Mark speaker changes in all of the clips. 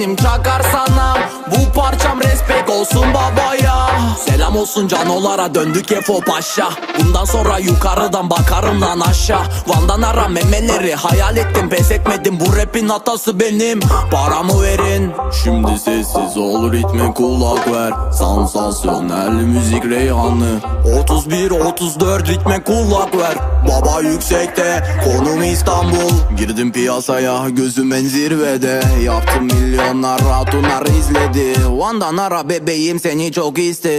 Speaker 1: benim çakar Bu parçam respek olsun baba. Selam olsun canolara döndük Efo Paşa. Bundan sonra yukarıdan bakarım lan aşağı. Van'dan ara memeleri hayal ettim pes etmedim. Bu rapin hatası benim paramı verin. Şimdi sessiz ol ritme kulak ver. Sansasyonel müzik reyhanı. 31-34 ritme kulak ver. Baba yüksekte konum İstanbul. Girdim piyasaya gözüm en zirvede Yaptım milyonlar hatunlar izledi Van'dan ara bebeğim seni çok istedim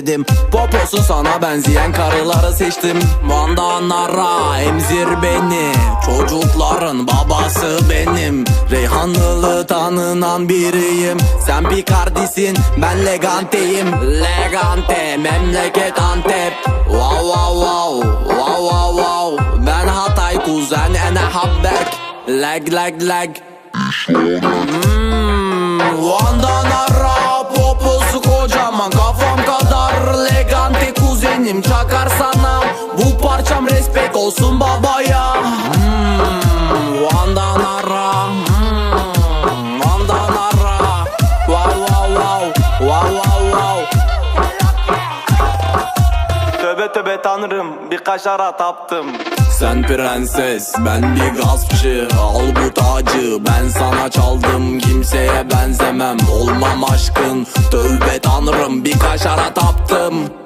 Speaker 1: Poposu sana benzeyen karıları seçtim. Van'dan ara emzir beni. Çocukların babası benim. Reyhanlılı tanınan biriyim. Sen Picardisin ben Legante'yim. Legante memleket Antep. Wow wow wow. Wow wow wow. Ben Hatay kuzen ene haber Leg leg leg Hmm, Van'dan kuzenim Çakar sana bu parçam respekt olsun babaya. Hmm, Van'dan ara. Hmm, Van'dan ara. Wow wow wow. Wow wow wow.
Speaker 2: Tövbe tövbe tanrım birkaç ara taptım.
Speaker 1: Sen prenses ben bir gaspçı. Al bu tacı ben sana çaldım. Kimseye benzemem olmam aşkın. Tövbe tanrım birkaç ara taptım